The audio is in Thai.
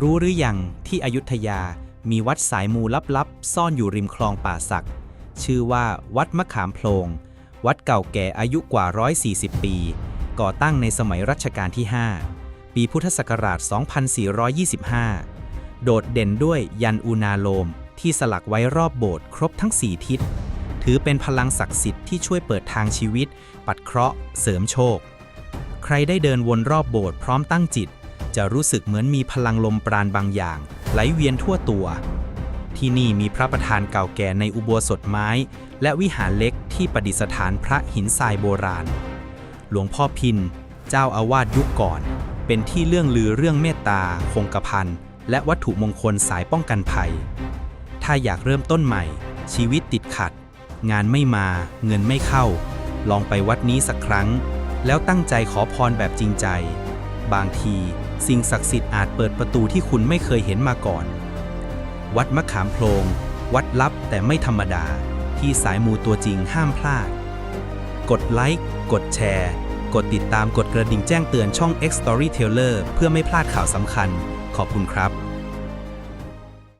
รู้หรือยังที่อยุธยามีวัดสายมูลับๆ ซ่อนอยู่ริมคลองป่าสัก ชื่อว่าวัดมะขามโพลงวัดเก่าแก่อายุกว่า 140 ปี ก่อตั้งในสมัยรัชกาลที่ 5 ปีพุทธศักราช 2425 โดดเด่นด้วยยันอูนาโลมที่สลักไว้รอบโบสถ์ครบทั้ง 4 ทิศ ถือเป็นพลังศักดิ์สิทธิ์ที่ช่วยเปิดทางชีวิต ปัดเคราะห์ เสริมโชค ใครได้เดินวนรอบโบสถ์พร้อมตั้งจิต จะรู้สึกเหมือนมีพลังลมปราณบางอย่าง ไหลเวียนทั่วตัว ที่นี่มีพระประธานเก่าแก่ในอุโบสถไม้ และวิหารเล็กที่ประดิษฐานพระหินทรายโบราณ หลวงพ่อพิน เจ้าอาวาสยุคก่อน เป็นที่เรื่องลือเรื่องเมตตา คงกระพันและวัตถุมงคลสายป้องกันภัย ถ้าอยากเริ่มต้นใหม่ ชีวิตติดขัด งานไม่มาเงินไม่เข้า ลองไปวัดนี้สักครั้ง แล้วตั้งใจขอพรแบบจริงใจ บางที สิ่งศักดิ์สิทธิ์อาจเปิดประตูที่คุณไม่เคยเห็นมาก่อน วัดมะขามโพลงวัดลับแต่ไม่ธรรมดา ที่สายมูตัวจริงห้ามพลาด กดไลค์กดแชร์ กดติดตามกดกระดิ่งแจ้งเตือนช่อง X Storyteller เพื่อไม่พลาดข่าวสำคัญ ขอบคุณครับ